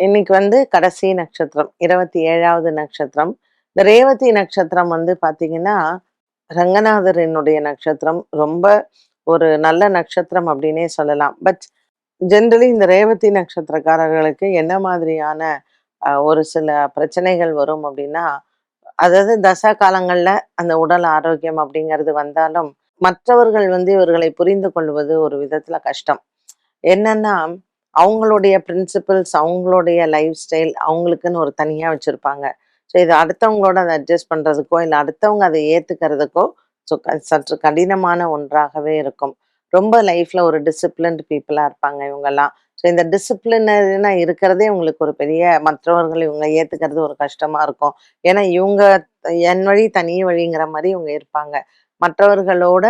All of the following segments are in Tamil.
இன்னைக்கு வந்து கடைசி நட்சத்திரம் இருபத்தி ஏழாவது நட்சத்திரம். இந்த ரேவதி நட்சத்திரம் வந்து பார்த்தீங்கன்னா ரங்கநாதரினுடைய நட்சத்திரம். ரொம்ப ஒரு நல்ல நட்சத்திரம் அப்படின்னே சொல்லலாம். பட் ஜென்ரலி இந்த ரேவதி நட்சத்திரக்காரர்களுக்கு என்ன மாதிரியான ஒரு சில பிரச்சனைகள் வரும் அப்படின்னா அதாவது தசா காலங்களில் அந்த உடல் ஆரோக்கியம் அப்படிங்கிறது வந்தாலும் மற்றவர்கள் வந்து இவர்களை புரிந்து கொள்வது ஒரு விதத்தில் கஷ்டம். என்னன்னா அவங்களுடைய பிரின்சிபல்ஸ் அவங்களுடைய லைஃப் ஸ்டைல் அவங்களுக்குன்னு ஒரு தனியாக வச்சுருப்பாங்க. ஸோ இது அடுத்தவங்களோட அதை அட்ஜஸ்ட் பண்ணுறதுக்கோ இல்லை அடுத்தவங்க அதை ஏற்றுக்கிறதுக்கோ ஸோ சற்று கடினமான ஒன்றாகவே இருக்கும். ரொம்ப லைஃப்பில் ஒரு டிசிப்ளின்டு பீப்புளாக இருப்பாங்க இவங்கெல்லாம். ஸோ இந்த டிசிப்ளினா இருக்கிறதே இவங்களுக்கு ஒரு பெரிய மற்றவர்கள் இவங்க ஏற்றுக்கிறது ஒரு கஷ்டமாக இருக்கும். ஏன்னா இவங்க என் வழி தனி வழிங்கிற மாதிரி இவங்க இருப்பாங்க. மற்றவர்களோட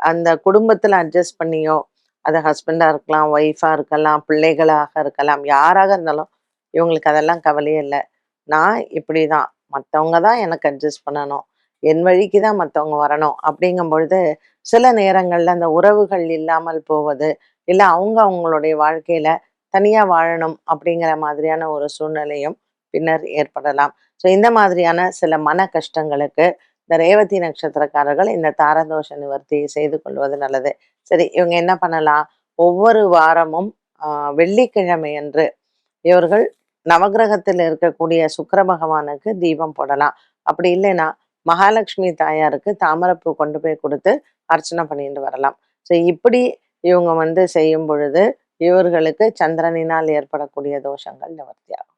அந்த குடும்பத்தில் அட்ஜஸ்ட் பண்ணியோ அது ஹஸ்பண்டாக இருக்கலாம் ஒய்ஃபாக இருக்கலாம் பிள்ளைகளாக இருக்கலாம் யாராக இருந்தாலும் இவங்களுக்கு அதெல்லாம் கவலையே இல்லை. நான் இப்படிதான். மற்றவங்க தான் எனக்கு அட்ஜஸ்ட் பண்ணணும். என் வழிக்கு தான் மற்றவங்க வரணும். அப்படிங்கும் பொழுது சில நேரங்கள்ல அந்த உறவுகள் இல்லாமல் போவது இல்லை அவங்க அவங்களுடைய வாழ்க்கையில தனியா வாழணும் அப்படிங்கிற மாதிரியான ஒரு சூழ்நிலையும் பின்னர் ஏற்படலாம். ஸோ இந்த மாதிரியான சில மன கஷ்டங்களுக்கு இந்த ரேவதி நட்சத்திரக்காரர்கள் இந்த தாரதோஷ நிவர்த்தி செய்து கொள்வது நல்லது. சரி இவங்க என்ன பண்ணலாம்? ஒவ்வொரு வாரமும் வெள்ளிக்கிழமை அன்று இவர்கள் நவக்கிரகத்தில் இருக்கக்கூடிய சுக்கர பகவானுக்கு தீபம் போடலாம். அப்படி இல்லைன்னா மகாலட்சுமி தாயாருக்கு தாமரப்பூ கொண்டு போய் கொடுத்து அர்ச்சனை பண்ணிட்டு வரலாம். ஸோ இப்படி இவங்க வந்து செய்யும் பொழுது இவர்களுக்கு சந்திரனினால் ஏற்படக்கூடிய தோஷங்கள் நிவர்த்தியாகும்.